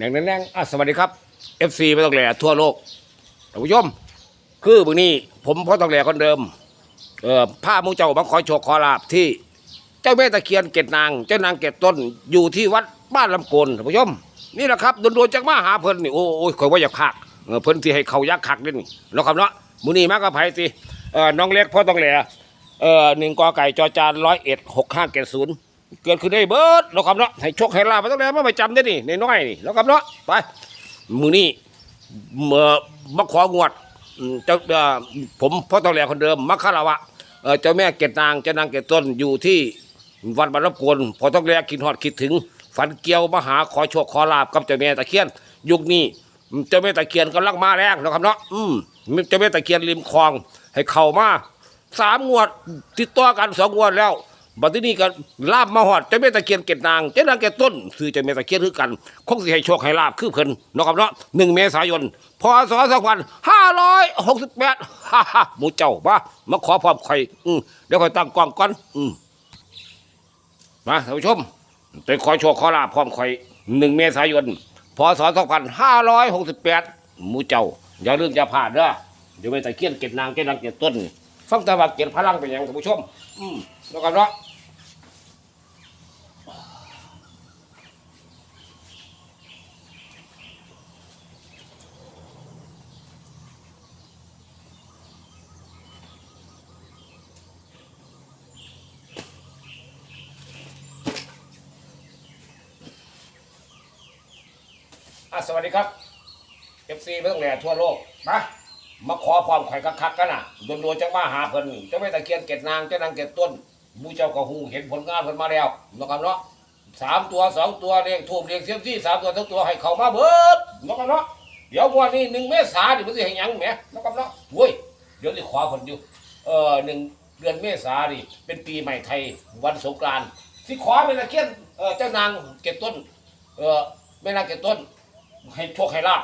แหน่งแน่งอะสวัสดีครับ FC ไม่ต้องแหล่ทั่วโลกท่านผู้ชมคือมื้อนี้ ผมพ่อต้องแหล่คนเดิม เอ่อผ้ามูเจ้ามาขอโชคขอลาบที่ เจ้าแม่ตะเคียนเกตนาง เจ้านางเกตต้นอยู่ที่วัดบ้านลำโกนท่านผู้ชมนี่แหละครับโดนๆจากมาหาเพิ่นนี่โอ้โอ้ยข่อยว่าอยากคักเพิ่นที่ให้เขายักคักนี่นี่แล้วครับเนาะมือนี้มากกับไผสิเอ่อน้องเล็กพ่อต้องแหล่เอ่อหนึ่งกอไก่จอจานร้อยเอ็ดหกห้าเกศูนย์ เกิดขึ้นได้เบิดแล้วครับเนาะให้โชคให้ลาบมาตั้งแหล่มาไม่จำได้นี่ในน้อยนี่แล้วครับเนาะไปมือนี้เมื่อมาของวดเจ้าเอ่อผมพ่อต้องแหลคนเดิมมัคคาราวะเจ้าแม่เกตนางเจ้านางเกตต้นอยู่ที่วันบรรพกวนพอต้องแลคิดฮอดคิดถึง ฝันเกี่ยวมหาขอโชคขอลาบกับเจ้าแม่ตะเคียน ยุคนี้เจ้าแม่ตะเคียนกำลังมาแรงนะครับเนาะอืมเจ้าแม่ตะเคียนริมคลองให้เข้ามาสามงวดติดต่อกันสองงวดแล้ว บัดนี้ก็ลาบมาหอดเจ้าแม่ตะเคียนเกตนางเจ้านางเกตต้นคือเจ้าแม่ตะเคียนคือกันคงสิให้โชคให้ลาบคือเพิ่นเนาะครับเนาะหนึ่งเมษายนพศสองพันห้าร้อยหกสิบแปดฮ่าฮ่าหมูเจ้ามามาขอพร้อมข่อยอืมเดี๋ยวข่อยตั้งกล้องก่อนอืมมาท่านผู้ชมไปขอโชคขอลาภพร้อมข่อยหนึ่งเมษายนพศสองพันห้าร้อยหกสิบแปดมูเจ้าอย่าลืมอย่าพลาดเด้อเดี๋ยวไปตะเคียนเก็บนางเก็บนางเก็บต้นฟังต่ว่าเก็บพลังเป็นอย่างท่านผู้ชม อืมแล้วกันเนาะ สวัสดีครับเอฟซีเพื่อนแหล่ทั่วโลกมามาขอพรข่คักๆกันน่ะโดนๆจังมาหาเพิ่นเจ้าแม่ตะเคียนเก็บนางเจ้านางเก็บต้นมูเจ้าก็ฮู้เห็นผลงานเพิ่นมาแล้วนะครับเนาะสามตัวสองตัวเรียงทูบเรียงเสียมซี่สามตัวทั้งตัวให้เขามาเบิดนะครับเนาะเดี๋ยววันนี้หนึ่งเมษาดิมันสิให้หยังแหมนะครับเนาะโว้ยเดี๋ยวสิขอเพิ่นอยู่เอ่อหนึ่งเดือนเมษาดิเป็นปีใหม่ไทยวันสงกรานต์สิขอเป็นตะเคียนเอ่อเจ้านางเก็บต้นเอ่อแม่นางเก็บต้น ให้โชคให้ลาบ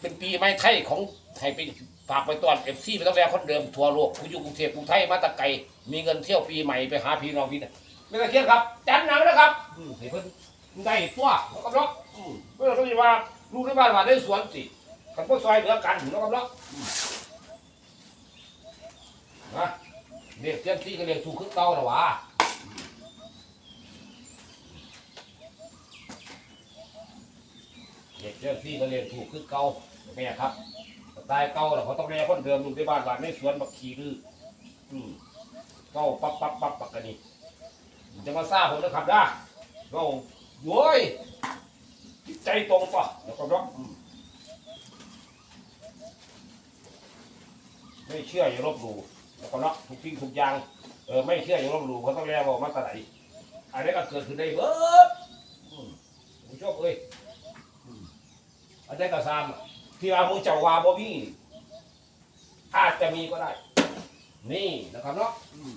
เป็นปีใหม่ไทยของไทยไปฝากไปตอนเอฟซีไปต้องแลคนเดิมทั่วโลกคุณอยู่กรุงเทพกรุงไทยมาตะไกมีเงินเที่ยวปีใหม่ไปหาพี่น้องพี่นะไม่ต้องเครียดครับ จันหนังนะครับอืมให้เพิ่นได้ตัวแล้วก็เนาะอืมเพื่อเขาจะว่าลูกในบ้านว่าได้สวนสิกันพวกซอยเหลือกันแล้วก็เนาะอืมนะเรียกเซียมซีก็เรียกถูกขึ้นเก่าแล้ววะ เด็กเจ้าที่ก็เรียนถูกคือเก่าแม่ครับตายเก่าแล้วเขาต้องเรียนคนเดิมอยู่ที่บ้านบ้านในสวนบักขีดื้ออืมเก่าปั๊บปั๊บปั๊บปักกันนี่จะมาซ่าผมนะครับนะก็โว้ยใจตรงปะแล้วก็ร้องไม่เชื่ออย่าลบหลู่แล้วก็เนาะทุกสิ่งทุกอย่างเออไม่เชื่ออย่าลบหลู่เขาต้องเรียนบอกมาตะไหนอะไรก็เกิดขึ้นได้เบิดอืมผู้ชมเอ้ย อันนี้ก็ซ้ำที่ว่ามูเจ้าว่าบ่มีอาจจะมีก็ได้ นี่นะครับเนาะอืม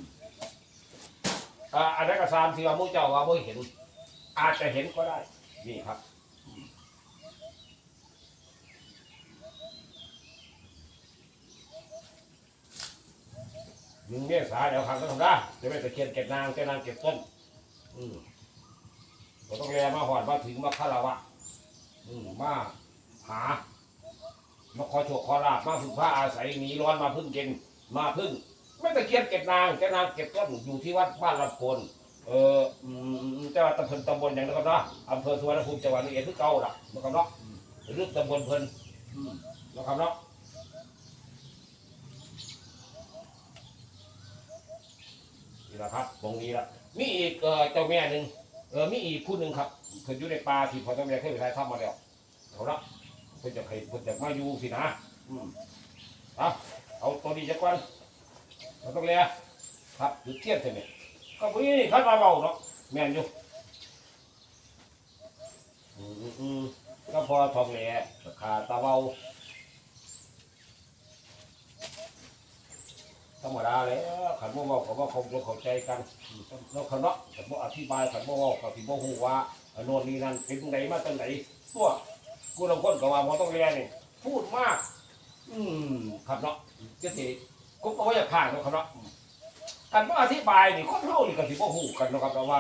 อ่าอันนี้ก็ซ้ำที่ว่ามูเจ้าว่าบ่เห็น อาจจะเห็นก็ได้ นี่ครับมหนึ่งเมษาเดี๋ยวครั้งก็ทำได้จะไม่ตะเคียนเก็บนางเก็บนางเก็บต้น อืมเราต้องแลมาหอดมาถึงมาคาราวะ อืมมา หามาขอโชคขอลาบมาฝึกผ้าอาศัยหนีร้อนมาพึ่งเย็นมาพึ่งไม่ตะเคียนเก็บนางเจ้านางเก็บต้นอยู่ที่วัดบ้านลำโพนเออจังหวัดตำบลตำบลอย่างนั้นครับเนาะอำเภอสุวรรณภูมิจังหวัดระเอียดที่เก่าล่ะนะครับเนาะอืมเรื่องตำบลเพิ่นนะครับเนาะนี่แหละครับ ตรงนี้ละมีอีกเออเจ้าแม่หนึ่งเออมีอีกผู้หนึ่งครับเพิ่นอยู่ในป่าที่พอเจ้าแม่เคยไปถ่ายทำมาแล้วเอาละ พิ่นจะเคยเพิ่นจะมาอยู่สินะอืมเอาเอาตัวนี้จะก่อนเราต้องเลียครับหรือเทียบใช่ไหมก็พวกนี้คัดมาเบาเนาะแม่นอยู่อืมอืมอืมก็พอทองแหล่ขาตาเบาธรรมดาแล้วขันโมเบาเขาว่าเขาเข้าใจกันอืมแล้วขันเนาะขันโมอธิบายขันโมเบาเขาที่โมหูว่าอันโน่นนี่นั่นเป็นไงมาตั้งไหนตัว กูลางคนก็ว่าพอต้องเรียนนี่พูดมาก อืมครับเนาะก็สิก็ก็อยากผ่านเนาะครับเนาะกันว่าอธิบายนี่คนเฮานี่ก็สิบ่ฮู้กันเนาะครับแต่ว่า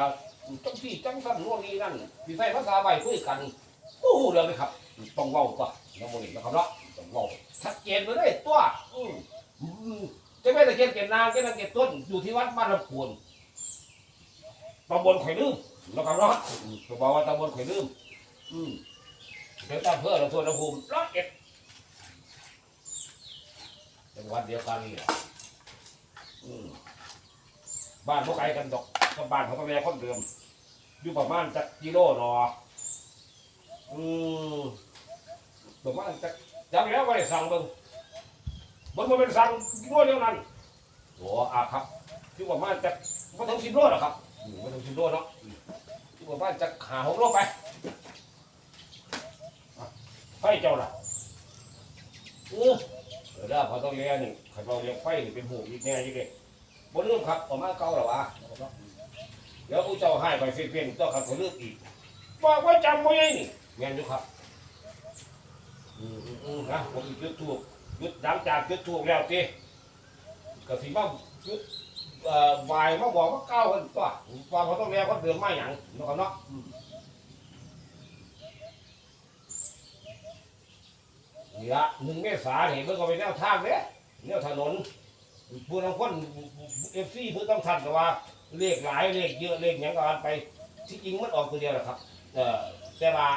จังซี่จังซั่นโน่นนี่นั่นสิใช้ภาษาใบคุยกันโอ้โหเรื่องเลยครับ ต้องเว้าตัวน้องโมนี่นะครับเนาะต้องเว้าชัดเจนไปเลยตัวอืมจ้าแม่ตะเคียนเกศนางเจ้าแม่ตะเคียนต้นอยู่ที่วัดบ้านลำพูนตำบลข่อยลืมนะครับเนาะอืมจะบอกว่าตำบลข่อยลืม อืม เดี๋ยวตามเพื่อเราส่วนลำพูนร้อยเอ็ดจังหวัดเดียวกันนี่แหละอืมบ้านพวกไกลกันดอกกับบ้านของตะแม่คนเดิม อยู่ประมาณจักกิโลหนออืมประมาณจักจักแล้วไว้สั่งเบิ่งบนมันเป็นสั่งกิโลเดียวนั้นโอ้อาครับอยู่ประมาณจักไม่ถึงสิบโลหรอกครับอืมไม่ถึงสิบโลเนาะอยู่ประมาณจักหาหกโลไปอะไฟ เจ้าล่ะเออเออได้พอต้องเลี้ยงนี่ขันเราเลี้ยงไฟนี่เป็นหูอีกแน่ยี่เลยบ่ลืมครับออกมาเก่าหรอวะเดี๋ยวผู้เจ้าให้ไปเพี้ยนๆเจ้าขัดเขาเลือกอีกบอกว่าจำไว้นี่แม่นอยู่ครับอืมอืมอืมนะผมอีกยุดถูกยุดหลังจากยุดถูกแล้วทีก็สิมายุดเอ่อวายมาบอกว่าเก้ากันตัวว่าเขาต้องเรียกว่าเดือดมาหยังเนาะครับเนาะอืม นี่ละหนึ่งเมษาเห็นเบิ่งก็เป็นแนวทางเด้แนวถนนผู้นำคนเอฟซีเพื่อต้องทันแต่ว่าเลขหลายเลขเยอะเลขหยังก็อ่านไปที่จริงมันออกตัวเดียวแหละครับ เออแต่ว่า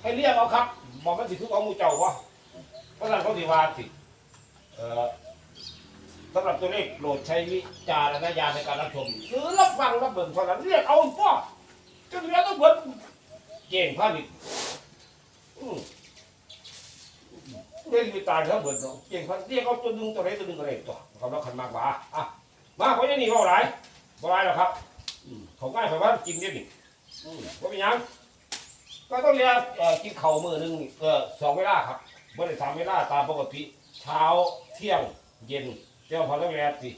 ให้เรียกเอาครับบอกมันสิทุกเอามูเจ้าวะเพราะฉะนั้นเขาสิว่าสิเออสำหรับตัวเลขโปรดใช้วิจารณญาณในการรับชมหรือรับฟังรับเบิ่งเท่านั้นเรียกเอาป้อจนเหลือต้องเบิดเก่งพาดิอืม เรียกวิจารณ์เขาเบิดเนาะเก่งพาเรียกเอาตัวหนึงตัวไหนตัวหนึงอะไรตัวเขาเราขันมากกว่าอะมาเพราะนี่นี่ว่าหลายบ่หลายหรอครับเขาง่ายเพราะว่ากินเดี๋ยวนี่อืมว่าเป็นยังก็ต้องเรียกกินเข่ามือหนึ่งเออสองเวลาครับบ่ได้สามเวลาตามปกติเช้าเที่ยงเย็นเจ้าพอต้องเรียกสิ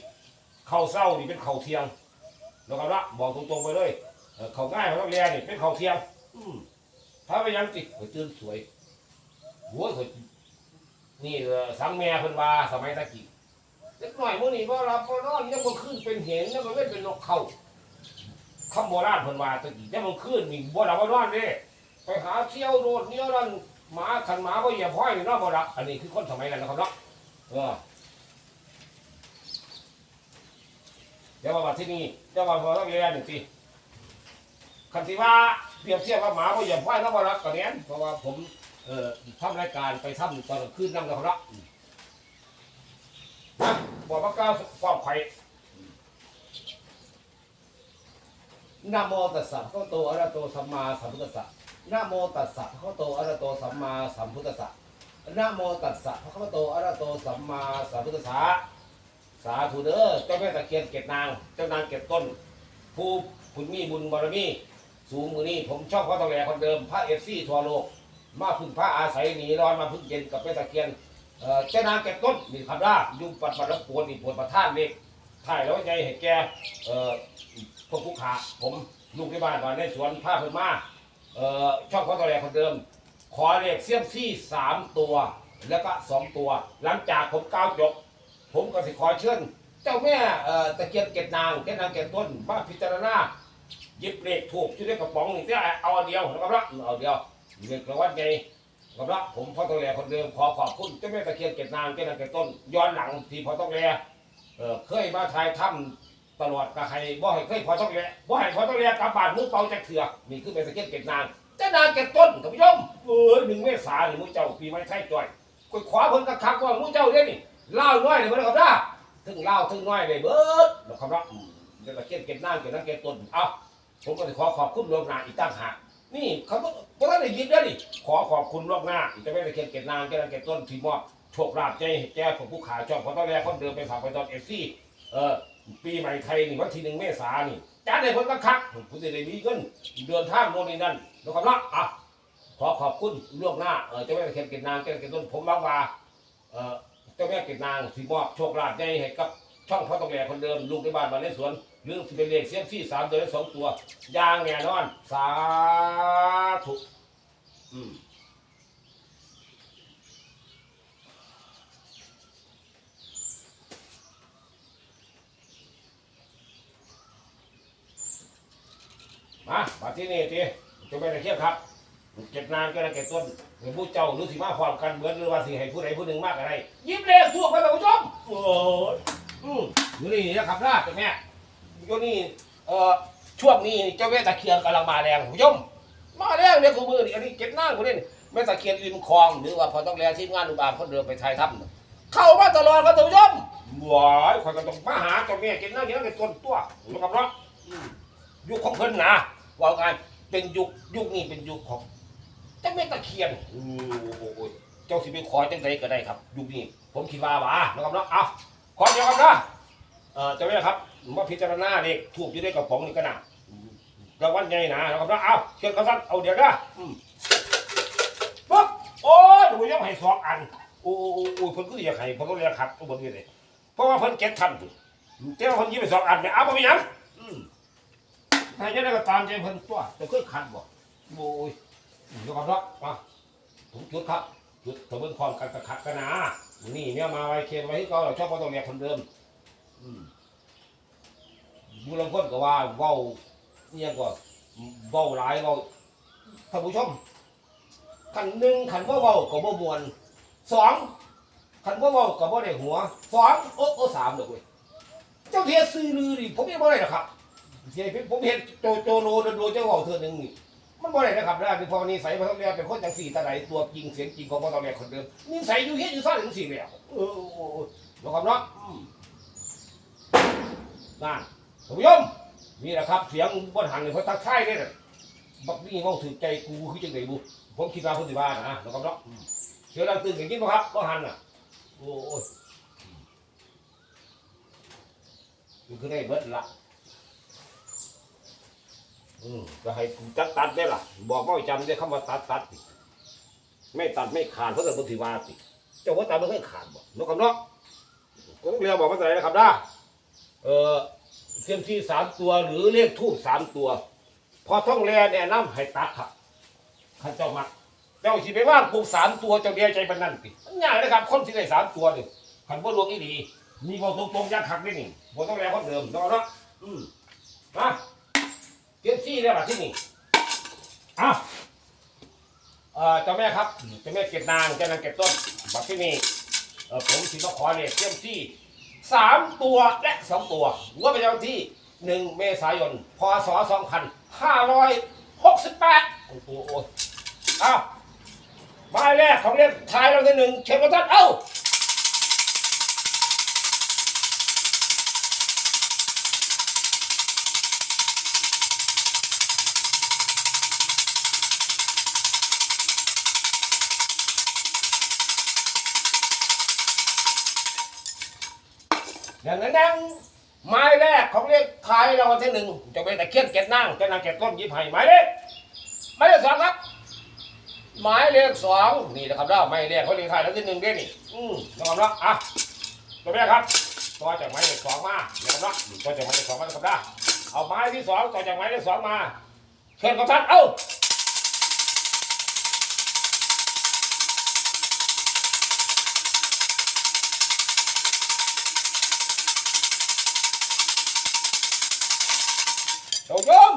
เข่าเศร้านี่เป็นเข่าเที่ยงนะครับละบอกตรงๆไปเลยเข่าง่ายเพราต้องเรียกนี่เป็นเข่าเที่ยงอืมถ้าไปยังติข่อยตื่นสวยโว้ยข่อย นี่เออสังแม่เพิ่นว่าสมัยตะกี้เล็กหน่อยมื้อนี้บ่รับบ่นอนยังบ่ขึ้นเป็นเห็นยังบ่เว้นเป็นนกเขาคำโบราณเพิ่นว่าตะกี้ยังบ่ขึ้นนี่บ่รับบ่นอนเด้ไปหาเที่ยวโดดเนี่ยวนั่นหมาขันหมาบ่เหยียบห้อยนี่เนาะบ่รับอันนี้คือคนสมัยนั้นนะครับเนาะเออเดี๋ยวมาว่าที่นี่เดี๋ยวมาพอต้องเรียนนี่สิคันที่ว่าเปรียบเทียบกับหมาบ่เหยียบห้อยเนาะบ่รับก็แม่นเพราะว่าผม เอ่อทำรายการไปทำตอนกลางคืนนำนะครับเนาะนะบอกว่าก้าวความไข่นะโมตัสสะพระโตอะระโตสัมมาสัมพุทธัสสะนะโมตัสสะพระโตอะระโตสัมมาสัมพุทธัสสะนะโมตัสสะพระโตอะระโตสัมมาสัมพุทธัสสะสาธุเด้อเจ้าแม่ตะเคียนเกตนาง เจ้านางเกตต้น ผู้คุณมีบุญบารมี สูงมือนี้ผมชอบพระตะแหลคนเดิมพระเอฟซีทั่วโลก มาพึ่งพระอาศัยหนีร้อนมาพึ่งเย็นกับแม่ตะเคียนเอ่อเจ้านางแก่ต้นนี่ครับว่ายุ่งปัดปัดแล้วปวดนี่ปวดประท่านเล็กถ่ายแล้วใจเห็นแกเอ่อพวกผู้ขาผมลูกที่บ้านมาในสวนผ้าเพิ่นมาเอ่อช่องเขาตัวแรกคนเดิม ขอเลขเสี้ยมซี่สามตัว แล้วก็สองตัว หลังจากผมก้าวจบ ผมก็สิขอเชิญเจ้าแม่เอ่อตะเกียบเกตนางเกตนางเกตต้นมาพิจารณาหยิบเลขถูกที่ได้กระป๋องนี่ที่เอาอันเดียวนะครับเอาเดียว เลขรางวัลใหญ่ครับละผมพ่อต้องแลคนเดิมขอขอบคุณเจ้าแม่ตะเคียนเก็บนางเจ้าแม่เก็บต้น ย้อนหลังที่พ่อต้องแลเออเคยมาถ่ายถ้ำตลอดกับใครบ่ให้เคยพอต้องแลบ่ให้พอต้องแลกลับบ้านมือเปล่าจากเถื่อนี่คือแม่ตะเคียนเก็บนางเจ้านางเก็บต้นท่านผู้ชมเออหนึ่งเมษายนนี่มือเจ้าปีไม้ไทยจ่อยกดขวาเพิ่นกระคักว่ามือเจ้าเด้นี่เล่าน้อยเลยเพิ่นครับนะถึงเล่าถึงน้อยเลยเบิดนะครับละอืมเจ้าตะเคียนเก็บนางเก็บนางเก็บต้นเอ้าผมก็จะขอขอบคุณรวมนาอีกตั้งหาก นี่เขาต้องเพราะฉะนั้นได้ยินได้ดิขอขอบคุณล่วงหน้าจะไม่ได้เขียนเก็บนางแกนางเก็บต้นที่มอบโชคลาภใจแก่ของผู้ขายชอบเพราะตอนแรกเขาเดินไปฝากไปตอนเอฟซีเออปีใหม่ไทยนี่วันที่หนึ่งเมษานี่จ้าได้ผลก็คักผู้สิได้มีเงินเดินทางโน่นนี่นั่นแล้วก็ละอะขอขอบคุณล่วงหน้าเออเจ้าแม่ตะเคียนเก็บนางแกนางเก็บต้นผมบางว่าเออเจ้าแม่เก็บนางที่มอบโชคลาภใจให้กับช่องพ่อตองแหลคนเดิมลูกในบ้านมาในสวน เรื่องเป็นเลขเสียงซี่สามตัวและสองตัว ยางแน่นอน สาธุอืมมาบัดที่นี่ทีจะไปตะเคียครับ เก็บนานก็ได้เก็บต้นเห็นผู้เจ้าหรือสิมาความกันเหมือนหรือว่าสิให้ผู้ใดผู้หนึ่งมากอะไรยิ้มเลขทั่วไปท่านผู้ชมโอ้ยอืมอยู่นี่นะครับนะเจ้าแม่ ยนี่เอ่อช่วงนี้เจ้าแม่ตะเคียนกำลังมาแรงท่านผู้ชมมาแรงเนี่ยคือมือนี่อันนี้เก็บนานกว่นี้แม่ตะเคียนริมคลองหรือว่าพอต้องแลทีมงานอุบาคนเดินไปไทยทัพเข้ามาตลอดครับท่านผู้ชมว้ายคนก็ต้องมาหาเจ้าแม่เก็บนาเก็บนาเก็บต้นตัวนะครับเนาะอืมยุคของเพิ่นนะว่าไงเป็นยุคยุคนี้เป็นยุคของเจ้าแม่ตะเคียนโอ้โหเจ้าสิไปขอจังไดก็ได้ครับ ยุคนี้ผมคิดว่าบ้านะครับเนาะเอาขอเดียวครับนะ เออเจ้าแม่ครับมาพิจารณาเลขถูกอยู่ในกระป๋องนี่ก็น่ะรางวัลใหญ่นะนะครับเนะเอาเชิญเขาสั้นเอาเดี๋ยวนะอืมปุ๊บโอ้ยดูยังให้สองอันโอ้โอ้โอ้โอ้เพิ่นก็อยากให้เพิ่นก็เรียกครับตัวเบนนี้เลยเพราะว่าเพิ่นเก็ตทันอยู่เจ้าเพิ่นยิ้มไปสองอันเนี่ยเอาไปยังอืมให้จะได้ก็ตามใจเพิ่นตัวแต่เคยขัดบ่โอ้ยเดี๋ยวก่อนเนาะมาถูกจุดครับจุดตะเบิ้งความกันกระขัดกันนะนี่เนี่ยมาไว้เคียนไว้ที่เขาเราชอบมาตรงเรียกคนเดิม อืมบุรังคนก็ว่าเว้าเนี่ยก็เว้าหลายเว้าท่านผู้ชมขันหนึ่งขันว่าเว้าก็บ่มวนสองขันว่าเว้าก็บ่ได้หัวสองโอ้โอ้สามเลยเว้ยเจ้าเทียซื้อลือดิผมยังบ่ได้หรอกครับเทียผมเห็นโจโจโลโดโดเจ้าเว้าเธอหนึ่งนี่มันบ่ได้นะครับได้เป็นพอนิสัยมันต้องเรียกเป็นคนจังสี่ตาไหนตัวจริงเสียงจริงของพ่อต้องเรียกคนเดิมนิสัยอยู่เฮ็ดอยู่ซ่อนถึงสี่แล้วเออโอ้โหนะครับเนาะ นั่นท่านผู้ชมนี่แหละครับ เสียงบนหันเลยเพราะทักทายเนี่ยน่ะบักนี่เว่าถือใจกูคือจังไดบุผมคิดว่าเพิ่นสิว่านะนะครับเนาะอืมเสียงดังตื่นอย่างนี้บ่ครับบ่หันน่ะโอ้ยมันคือได้เบิดละอืมก็ให้ตัดตัดได้ล่ะ บอกว่าให้จำได้คำว่าตัดตัดสิไม่ตัดไม่ขาดเพราะเกิดปฏิวาสิเจ้าว่าตัดไม่เคยขาดบอกนกคำเนาะก็ต้องเรียกบอกว่าอะไรนะครับนะ เออเซียมซีสามตัวหรือเลขทูบสามตัว พอท่องแรแนะนำให้ตัดครับข้าเจ้ามักเจ้าสิไปว่าปลูกสามตัวเจ้าเดียใจบันนั่นสิมันง่ายนะครับคนที่ได้สามตัวเนี่ขันบ่ลวงอีดีมีบอกตรงๆยักหักได้นี่บ่ต้องแลคนเดิมนกคำเนาะอืมมาเก็บซี่ได้ป่ะที่นี่เอาเออเจ้าแม่ครับเจ้าแม่เก็บนางเจ้านางเก็บต้นบัดที่นี่เออผมสิมาขอเลขเก็บซี่ สามตัวและสองตัวงวดประจำวันที่หนึ่งเมษายน พศสองพันห้าร้อยหกสิบแปดโอ้โหเอาหมายแรกของเล่นท้ายเราที่หนึ่งเชิญมาท่านเอ้า อย่างนั้นนั่งไม้แรกของเลขท้ายรางวัลที่หนึ่งจะเป็นตะเคียนเก็ดนั่งจะนางเก็ดต้นยิบไห่หมายเลขหมายเลขสองครับหมายเลขสองนี่นะครับเราหมายเลขเขาเลขท้ายรางวัลที่หนึ่งเด้นี่อืมนะครับเนาะอะตัวแรกครับต่อจากหมายเลขสองมานะครับเนาะต่อจากหมายเลขสองมานะครับนะเอาหมายที่สองต่อจากหมายเลขสองมาเชิญกับท่านเอ้า โยมโยม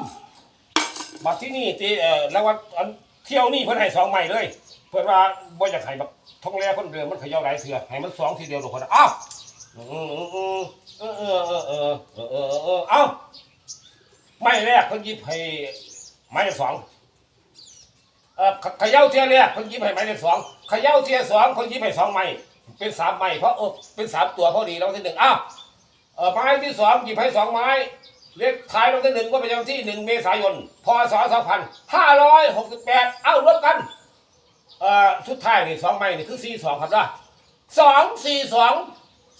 มาที่นี่ตีเอ่อแล้ววันเที่ยวนี่เพื่นให้สองใหม่เลย เพื่นว่าบ่อยากให้แบบท่องแร่เคนเดิมมันเขย่าหลายเสือให้มันสองทีเดียวทุกคนอ้าวอืมเออเออเออเออเออเออเออเอ้าไม่แรกเพิ่นหยิบให้ไม้เลขสองเอ่อเขเขย่าเทียแรกเพิ่นหยิบให้ไม้เลขสองเขย่าเทียสองเพิ่นหยิบให้สองใหม่เป็นสามใหม่เพราะเออเป็นสามตัวพอดีแล้วที่หนึ่งอ้าวเออไม้ที่สองหยิบให้สองไม้ เลขท้ายรางวัลที่หนึ่งก็เป็นวันที่หนึ่งเมษายน พศสองพันห้าร้อยหกสิบแปดเอ้ารวมกันเอ่อชุดท้ายนี่สองใบนี่คือสี่สองครับนะสองสี่สอง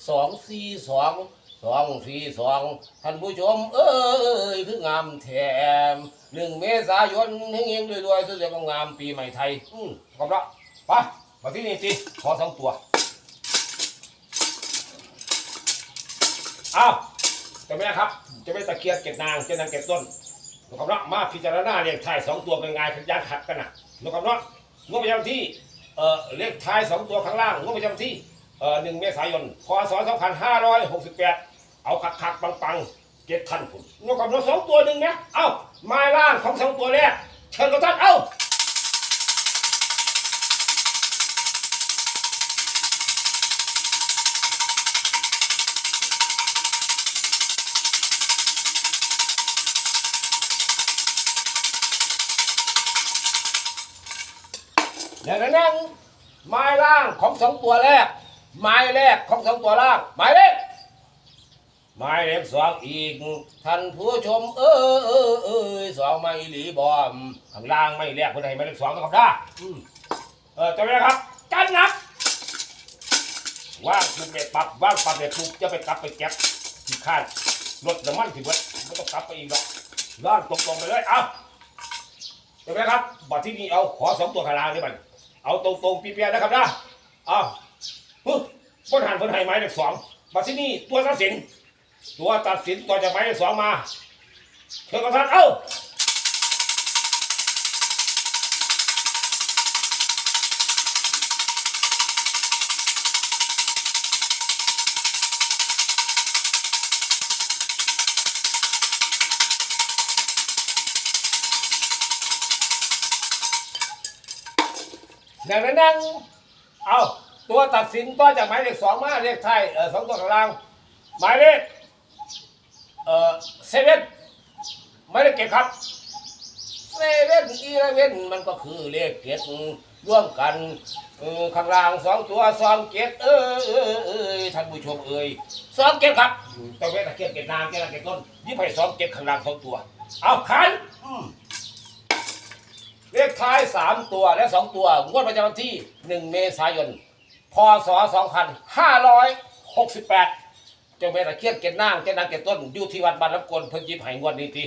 สองสี่สองสองสี่สองท่านผู้ชม เอ้ยคืองามแถมหนึ่งเมษายนเฮงๆรวยๆสุดยอดงามปีใหม่ไทย อืมขอบคุณไปมาที่นี่สิขอสองตัว อ้าว จะไม่นะครับ จะไม่ตะเคียนเก็บนางเก็บนางเก็บต้นนะครับเนาะมาพิจารณาเลขท้ายสองตัวเป็นไงขัดยางขัดกันนะนะครับเนาะงวดประจำที่เอ่อเลขท้ายสองตัวข้างล่างงวดประจำที่เอ่อหนึ่งเมษายนพศสองพันห้าร้อยหกสิบแปดเอาขักขักปังปังๆเจ็ดท่านผมงวดกับเราสองตัวหนึ่งนะเอ้ามาล่างของสองตัวแรกเชิญกับท่านเอ้า อย่างนั้นนั่งไม้ล่างของสองตัวแรก ไม้แรกของสองตัวล่างไม้เล็กไม้เล็กสองอีกท่านผู้ชม เออเออเออสองไม้หลีบอมข้างล่างไม่แรกคนไหนไม้เล็กสองนะครับได้อืมเออตัวนี้นะครับจันนักว่างถูกเด็ดปรับว่างปรับเด็ดถูกจะไปกลับไปแก็บที่ข้างรถน้ำมันสิเบิดไม่ต้องกลับไปอีกหรอกล่างตรงๆไปเลยเอาเห็นไหมครับบัดที่นี่เอาขอสองตัวขางล่างนี่มัน เอาตรงๆเปียนะครับนะเอาฮึบนหันบนหายไม้เลขสองมาที่นี่ตัวตัดสิน ตัวตัดสินตัวจะไม้เลขสองมาเชิญกระทันเอ้า นั่งนั่งเอาตัวตัดสินตัวจากหมายเลขสองมาเลขไทยเออสองตัวข้างล่างหมายเลขเออเซเว่นหมายเลขเก็ดครับเซเว่นอีเลเว่นมันก็คือเลขเก็ดร่วมกันข้างล่างสองตัวสองเก็ดเออเออเออท่านผู้ชมเอ่ยสองเก็ดครับตัวเวทตะเกียบเก็ดนางเก็ดนางเก็ดต้นยี่ไผ่สองเก็ดข้างล่างสองตัว เอาขันอืม เลขท้ายสามตัวและสองตัวงวดประจำวันที่หนึ่งเมษายน พศสองพันห้าร้อยหกสิบแปดเจ้าแม่ตะเคียนเกศนางเกศนางเกศต้นอยู่ที่วัดบานน้ำกลเพิ่นยิบให้งวดนี้ที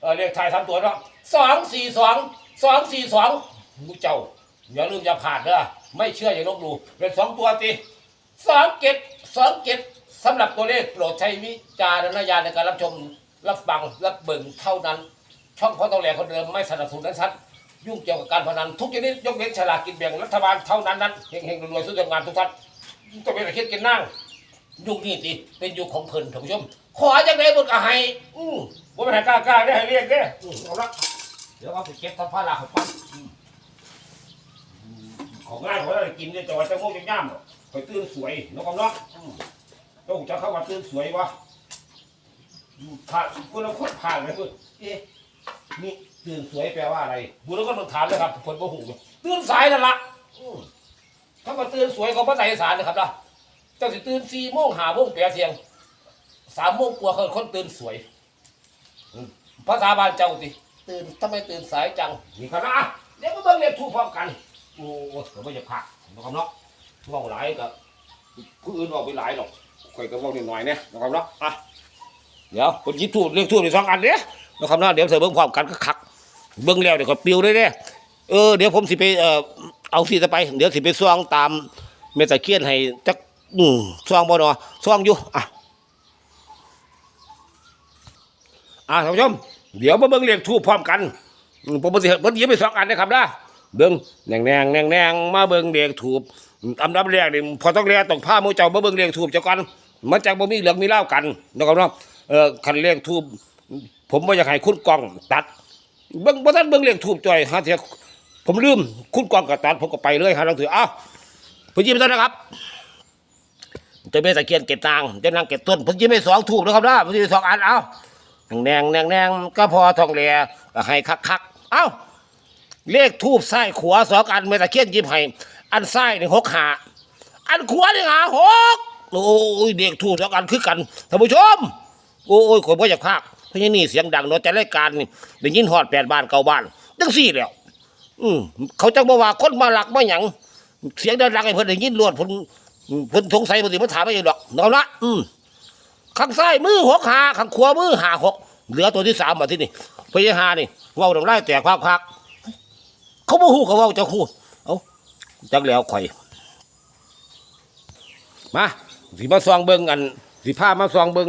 เออเลขท้ายสามตัวเนาะสองสี่สองสองสี่สองมูเจ้าอย่าลืมอย่าผ่านเด้อไม่เชื่ออย่าลบหลู่เป็นสองตัวตีสองเกตสองเกตสำหรับตัวเลขโปรดใช้วิจารณญาณในการรับชมรับฟังรับเบิ่งเท่านั้น ช่องพอต้องแหลกคนเดิมไม่สนับสนุนนั้นชัด ยุ่งเกี่ยวกับการพนันทุกชนิดยกเว้นฉลากกินแบ่งรัฐบาลเท่านั้นนั้นเฮงๆรวยๆสุดยอดงานทุกท่านต้องเป็นอะไรคิดกันนั่งยุคนี้สิเป็นยุคของเพลินท่านผู้ชม ขอจากไหนบนกระไห้อืมว่าไม่ให้กล้ากล้าได้ให้เรียกเด้อเอาละเดี๋ยวเอาไปเก็บทำผ้าลาของปั้นของง่ายของเรากินเนี่ยจะว่าจะโม่จะย่ามหรอไปตื่นสวยนกกำลังอืมต้องจะเข้ามาตื่นสวยวะผ่านคุณเราคนผ่านเลยคุณเอ๊ะนี่ ตื่นสวยแปลว่าอะไรบุรุษก็ต้องถามเลยครับคนโมโหตื่นสายนั่นละอืมถ้ามาตื่นสวยเขาภาษาอีสานนะครับนะเจ้าสิตื่นสี่โมงหาโมงแปดเสียงสามโมงกว่าเขาคนตื่นสวยอืมภาษาบ้านเจ้าสิตื่นทำไมตื่นสายจังนี่ครับนะเดี๋ยวมาเบิ่งเรียนทูกพร้อมกันโอ้โหเราไม่จะพักนะครับเนาะเว่าหลายกับผู้อื่นบอกไปหลายหรอกค่อยก็เว่านิดหน่อยเนี่ยนะครับเนาะอะเดี๋ยวคนยิบทูบเรียกทูบในสองอันเนี่ยนะครับเนาะเดี๋ยวเสริมเบิ่งความกันก็คัก เบิ่งแล้วเดี๋ยวก็ปิวเลยเด้เออเดี๋ยวผมสิไปเออเอาสิจะไป เดี๋ยวสิไปซ่องตามเมตะเคียนให้จักอืมซ่องบ่เนาะซ่องอยู่อะอะท่านผู้ชมเดี๋ยวมาเบิ่งเรียงทูบพร้อมกันอืมผมบ่สิเบิ่งหยิบไปสองอันนะครับนะเบิ่งแนงแนงแนงแนงมาเบิ่งเรียงทูบอันดับแรกนี่พอต้องเรียกต้องพามู่เจ้ามาเบิ่งเรียงทูบเจ้าก่อนมันจังบ่มีเหลืองมีเล่ากันนะครับเนาะเออคันเรียงทูบผมบ่อยากให้คุณกล้องตัด เบิ่งบ่ทันเบิ่งเรื่องทูบจ่อยหาเถียผมลืม คุณกองก็ตัดผมก็ไปเลยหาหนังสืออ้าวผมยิ้มต้นนะครับเจะเป็นตะเคียนเกตนางเจะนางเกตต้นผมยิ้มไปสองทูบนะครับนะผมยิ้มสองอันเอ้าแนงแนงแนงก็พอทองแหลก็ให้คักคักเอ้าเลขทูบซ้ขวาสองอันเมตะเคียนยิ้มให้อันซ้ายนี่หกหาอันขวานี่หาหกโอ้ยเด็กทูบสองอันคือกันท่านผู้ชม โอ้ยคนพ่อยากพาก พราะนี่เสียงดังเนาะแต่รายการนี่ได้ยินฮอดแปดบ้านเก้าบ้านจังสี่แล้ว อืมเขาจังบ่ว่าคนมาหลักมาหยังเสียงดังๆให้เพิ่นได้ยินรวดเพิ่นเพิ่นสงสัยเพิ่นสิมาถามไม่ดอกเนาะนะอืมข้างซ้ายมือหกหาข้างขวามือหาหกเหลือตัวที่สามมาที่นี่พยาหานี่เว้าน้ำลายแตกพักๆเขาบ่ฮู้เขาเว้าจะฮู้เอ้าจักแล้วข่อยมาสิมาซองเบิ่งอันสิพามาซองเบิ่ง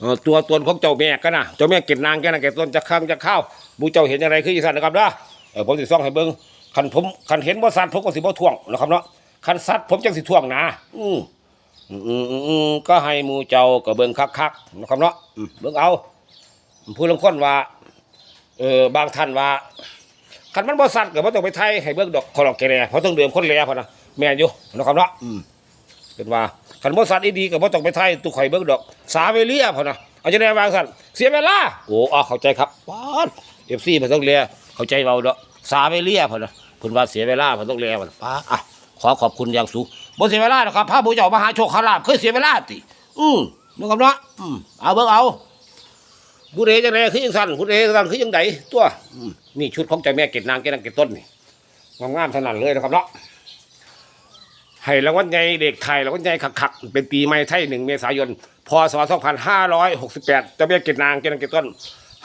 เอ่อตัวตนของเจ้าแม่กันะเจ้าแม่เก็บนางแกนะแกต้นจะข้างจะข้าวบูเจ้าเห็นอย่างไรคืออีสันนะครับนะเออผมสิซองให้เบิ่งคันผมคันเห็นบ่สัตว์ผมก็สิบ่ท่วงนะครับเนาะคันสัตว์ผมจังสิท่วงนะอืมอืมอืมอืมอืมก็ให้หมูเจ้าก็เบิ่งคักๆนะครับเนาะอืมเบิ่งเอาผู้ลางคนว่าเออบางท่านว่าคันมันบ่สัตว์ก็บ่ต้องไปไทยให้เบิ่งดอกขอดอกแกแน่เพราะต้องเดิมคนแลพอนะแม่นอยู่นะครับเนาะอืมเป็นว่า ขันบ่สัตว์ดีก็บ่ต้องไปไทยตุกข่อยเบิ่งดอก สาเวเลียพอนะเอาจะได้วางสั่นเสียเวลาโอ้อะเข้าใจครับป๊าด FC บ่ต้องเลียเข้าใจเว้าดอกสาเวเลียพอนะเพิ่นว่าเสียเวลาเพิ่นต้องแลมันป้าอะขอขอบคุณอย่างสูงบ่เสียเวลาหรอกครับพระผู้เจ้ามหาโชคขลาภเคยเสียเวลาติอืมนะครับเนาะอืมเอาเบิ่งเอาผู้ใดจังไดคือจังซั่นผู้ใดจังซั่นคือจังไดตัวนี่ชุดของเจ้าแม่เกศนางเกศนางเกศต้นนี่งามๆเท่านั้นเลยนะครับเนาะ ให้รางวัลใหญ่เด็กไทยรางวัลใหญ่ขักๆเป็นปีใหม่ไทยหนึ่งเมษายนพศ2568เจะเบียเกตนางเกตนางเกตต้น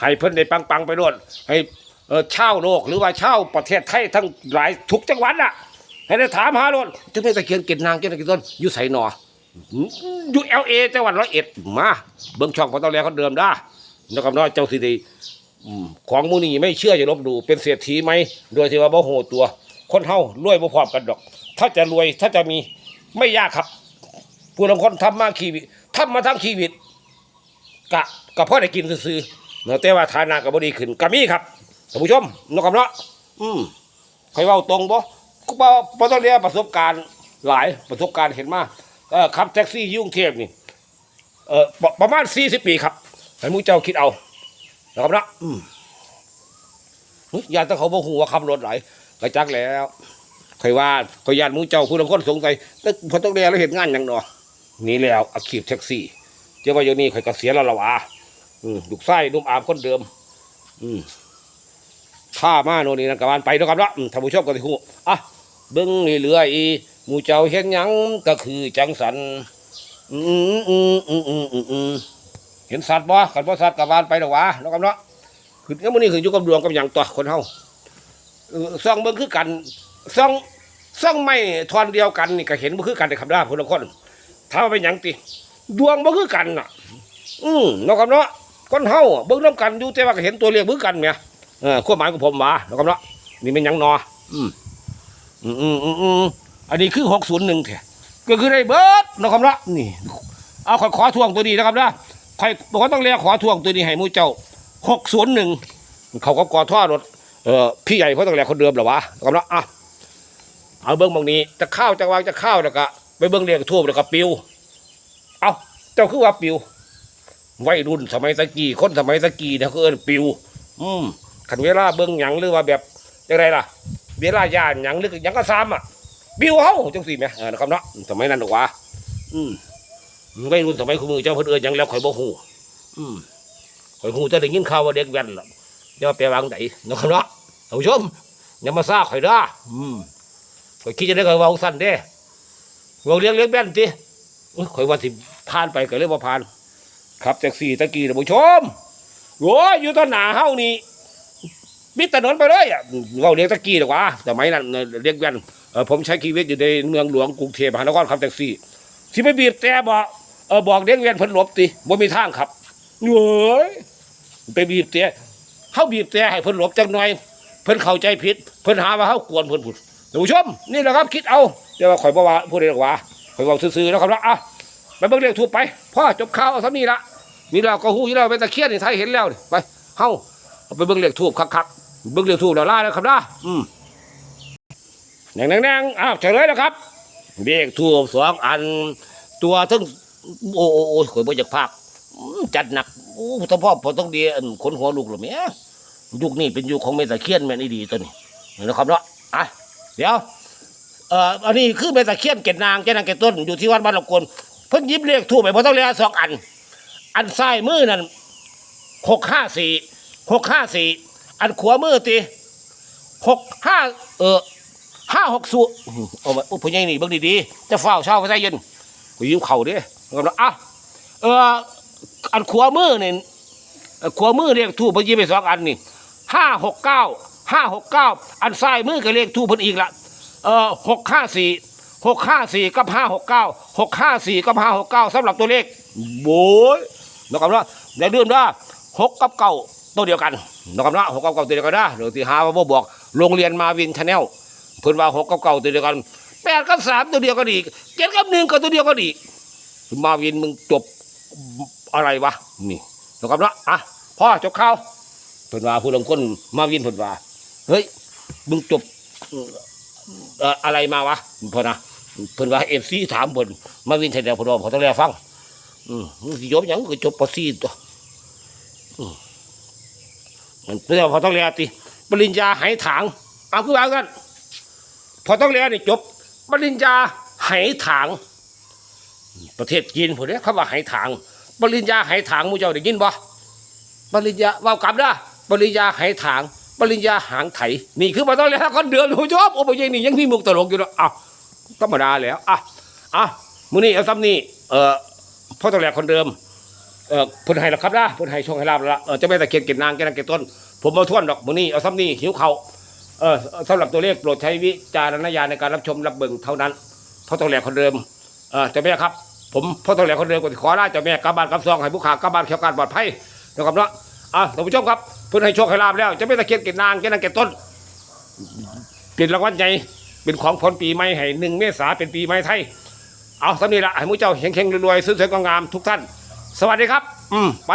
ให้เพิ่นได้ปังๆไปโดดให้เออเช่าโลกหรือว่าเช่าประเทศไทยทั้งหลายทุกจังหวัดอะ ให้ได้ถามหาโลดเจะเบี้ยตะเคียนเกตนางเกตนางเกตต้นอยู่ไสหนออยู่เอลเอจังหวัดร้อยเอ็ดมาเบิ่งช่องของตอแหลเขาเดิมได้นะครับเนาะเจ้าสิไดีของมูนี่ไม่เชื่ออย่าลบดูเป็นเศรษฐีไหมโดยที่ว่าบ่โหตัว คนเฮารวยบ่พร้อมกันดอก ถ้าจะรวยถ้าจะมีไม่ยากครับผู้ลงคนทำมาชีวิตทำมาทั้งชีวิตกะกะเพราะได้กินซื้อๆเนาะแต่ว่าฐานะก็บ่ดีขึ้นก็มีครับท่านผู้ชมนาะครับเนาะอืมใครว้าตรงบ่ก็บ่บ่ต้องเรียนประสบการณ์หลายประสบการณ์เห็นมาเออขับแท็กซี่ยุ่งเทพนี่เออประประมาณ40ปีครับให้หมูเจ้าคิดเอานะครับนาะอืมเฮ้ยยาต้องเขาบ่ฮู้ว่าขับรถหลายก็จักแล้ว คอยว่าคอยญาติมูเจ้าผู้ลางคนสงสัยแต่พอต้องเรียนแล้วเห็นงานอย่างเนาะนี่แล้วอาชีพแท็กซี่เจ้าว่าอย่างนี้คอยเกษียณแล้วละวะอืมลูกไส้นุ่มอามคนเดิม อืมข้ามาโน่นนี่นั่นกับบ้านไปเนาะครับเนาะท่านผู้ชมก็สิฮู้อะเบิ่งเรืออีมูเจ้าเห็นยังก็คือจังสันอืมอืมอืมอืมเห็นสัตว์บ่ขันบ่สัตว์กับบ้านไปดอวะนาะครับเนาะคืองั้นมื้อนี้คืออยู่กับดวงกับหยังตัวคนเฮาซ่องเบิ่งคือกัน ซ่องซ่องไม่ทอนเดียวกันนี่ก็เห็นบ่คือกันในคำราคนละคนถ้าว่าเป็นหยังติ ดวงบ่คือกันน่ะ อืมเนาะครับเนาะคนเฮาเบิ่งนํกันอยู่แต่ว่าก็เห็นตัวเลขบ่คือกันแหมเออความหมายของผมว่าเนาะครับเนาะนี่เป็นหยังนอืมอืมอืมอืมอืมอันนี้คือ601แท้ก็คือได้เบิดเนาะครับเนาะนี่ เอาขอขอทวงตัวนี้นะครับนะใครบอกว่าต้องเรียกขอทวงตัวนี้ให้หมูเจ้า601เขาก็กอท่อรถเออพี่ใหญ่เพราะต้องแหลกคนเดิมเหรอวะนกำลังอะ เอาเบิ้งบางนี้จะเข้าวจะวางจะเข้าวแล้วก็ไปเบิ้งเรียกทั่วแล้วก็ปิว เอาเจ้าคือว่าปิววัยรุ่นสมัยตะกี้คนสมัยตะกี้เนี่ยเขาเอิ้นปิว อืมขันเวลาเบิ้งหยังหรือว่าแบบยังไงล่ะ เวลาย่านหยังหรือหยังก็ซ้ำอะปิวเฮาจังสี่ไหมเออนะครับเนาะสมัยนั้นหรอกวะอืมวัยรุ่นสมัยคุณมือเจ้าเพิ่นเอิ้นหยังแล้วข่อยบ่ฮู้อืมข่อยฮู้จะได้ยินข่าวว่าเด็กแว่นล่ะอย่าไปวางไหนนะครับเนาะท่านผู้ชมอย่ามาซ่าข่อยเด้ออืม ข่อยคิดจะได้ข่อยเว้าสั้นเด้เว้าเลี้ยงเลี้ยงแบนติข่อยว่าสิผ่านไปก็เลยบ่ผ่านครับแท็กซี่ตะกี้ท่านผู้ชมโอ้ยอยู่ต้นหนาเฮานี่มิดถนนไปเลยอะเว้าเลี้ยงตะกี้ดีกว่าสมัยนั้นเรียกแบนเออผมใช้ชีวิตอยู่ในเมืองหลวงกรุงเทพมหานครขับแท็กซี่สิไปบีบแต่บอกเออบอกเลี้ยงแบนเพิ่นหลบติบ่มีทางครับเว้ยไปบีบแต่เฮาบีบแต่ให้เพิ่นหลบจังหน่อย เพิ่นเข้าใจผิด เพิ่นหาว่าเฮากวนเพิ่นพูด ท่านผู้ชมนี่แหละครับคิดเอาเดี๋ยวว่าข่อยบ่ว่าผู้ใดหรอกว่าข่อยเว้าซื่อๆแล้วครับเนาะอะไปเบิ่งเลขถูกไปพ่อจบข่าวเอาซะนี่ละนี่เราก็ฮู้อยู่แล้วเป็นตะเคียนนี่ไทยเห็นแล้วนี่ไปเฮาเอาไปเบิ่งเลขถูกคักๆเบิ่งเลขถูกแล้วล่าแล้วครับนะอืมแนงๆๆอ้าวเฉลยแล้วครับเลขถูกสองอัน ตัวทั้งโอ้โอ้ข่อยบ่อยากพากจัดหนักโอ้ถ้าพ่อพอต้องเดียอันขนหัวลูกหรือแม่ยุคนี้เป็นยุคของเมตะเคียนแม่นอีดีตัวนี้เห็นนะครับเนาะอะ เดี๋ยวเอ่ออันนี้คือเมตะเคียนเกตนางเกตนางเกตต้นอยู่ที่วัดบ้านหลวงกลเพิ่นยิบเลขถูกไปพอต้องเรียสองอัน อันซ้ายมือนั่นหกห้าสี่หกห้าสี่อันขวามือตีหกห้าเออห้าหกสูเอาไว้อุ้ยผู้ใหญ่นี่เบิ่งดีๆจะเฝ้าเช่าไปได้ยินกูยิ้มเข่าด้นะครับเนาะอะเอออันขวามือเนี่ยขวามือเรียกทูบเพิ่นยิบไปสองอันนี่ห้าหกเก้า ห้าหกเก้าอันซ้ายมือก็เรียกทูเพิ่นอีกละเออหกห้าสี่หกห้าสี่กับห้าหกเก้าหกห้าสี่กับห้าหกเก้าสำหรับตัวเลขโบยนะครับว่าอย่าลืมว่าหกกับเก้าตัวเดียวกันนะครับว่าหกกับเก้าตัวเดียวกันนะเดี๋ยวที่หาว่าบ่บอก โรงเรียนมาวินชาแนลเพิ่นว่าหกกับเก้าตัวเดียวกันแปดกับสามตัวเดียวกันอีกเจ็ดกับหนึ่งก็ตัวเดียวกันอีกมาวินมึงจบอะไรวะนี่นะครับเนาะอะพ่อจบข่าวเพิ่นว่าผู้ลงคนมาวินเพิ่นว่า เฮ้ยมึงจบเอ่ออะไรมาวะพอนะเพิ่นว่าเอฟซีถามเพิ่นมาวินไทยแลนด์เพิ่นว่าพอต้องแลฟัง อืมมึงสิจบหยังก็จบปอซีตัวอืมมันเพื่อพอต้องแลติปริญญาไหถางเอาคือว่ากันพอต้องเรียนนี่จบ ปริญญาไหถาง ประเทศจีนผมเนี่ยคำว่าไหถาง ปริญญาไหถางมูเจ้าได้ยินบ่ปริญญาว่ากลับนะปริญญาไหถาง ปริญญาหางไถ นี่คือมาต้องเรียนคนเดิมผู้ชมโอ้ยนี่ยังมีมุกตลกอยู่เนาะอ้าวธรรมดาแล้วอะอะมื้อนี้เอาซ้ำนี่เอ่อพ่อต้องเรียนคนเดิมเออเพิ่นให้แล้วครับนะเพิ่นให้โชคให้ลาบแล้วล่ะเออเจะไม่ตะเคียนเก็บนางแกนางเก็บต้น ผมมาท่วนดอกมื้อนี้เอาซ้ำนี่หิวเขาเออสำหรับตัวเลขโปรดใช้วิจารณญาณในการรับชมรับเบิ่งเท่านั้นพ่อต้องแหลกคนเดิมเออเจ้าแม่ครับ ผมพ่อต้องแหลกคนเดิมก็ขอลาเจ้าแม่กลับบ้านกลับซองให้ผู้ขากลับบ้านเขียวการปลอดภัยนะครับเนาะ อะท่านผู้ชมครับเพิ่นให้โชคให้ลาบแล้วเจะไม่ตะเคียนเกตนางเกตนางเกตต้น เป็นรางวัลใหญ่เป็นของผลปีใหม่ให้หนึ่งเมษาเป็นปีใหม่ไทย เอาสำนีละให้หมูเจ้าเฮงๆรวยๆสวยๆงามๆทุกท่าน สวัสดีครับ อืมไป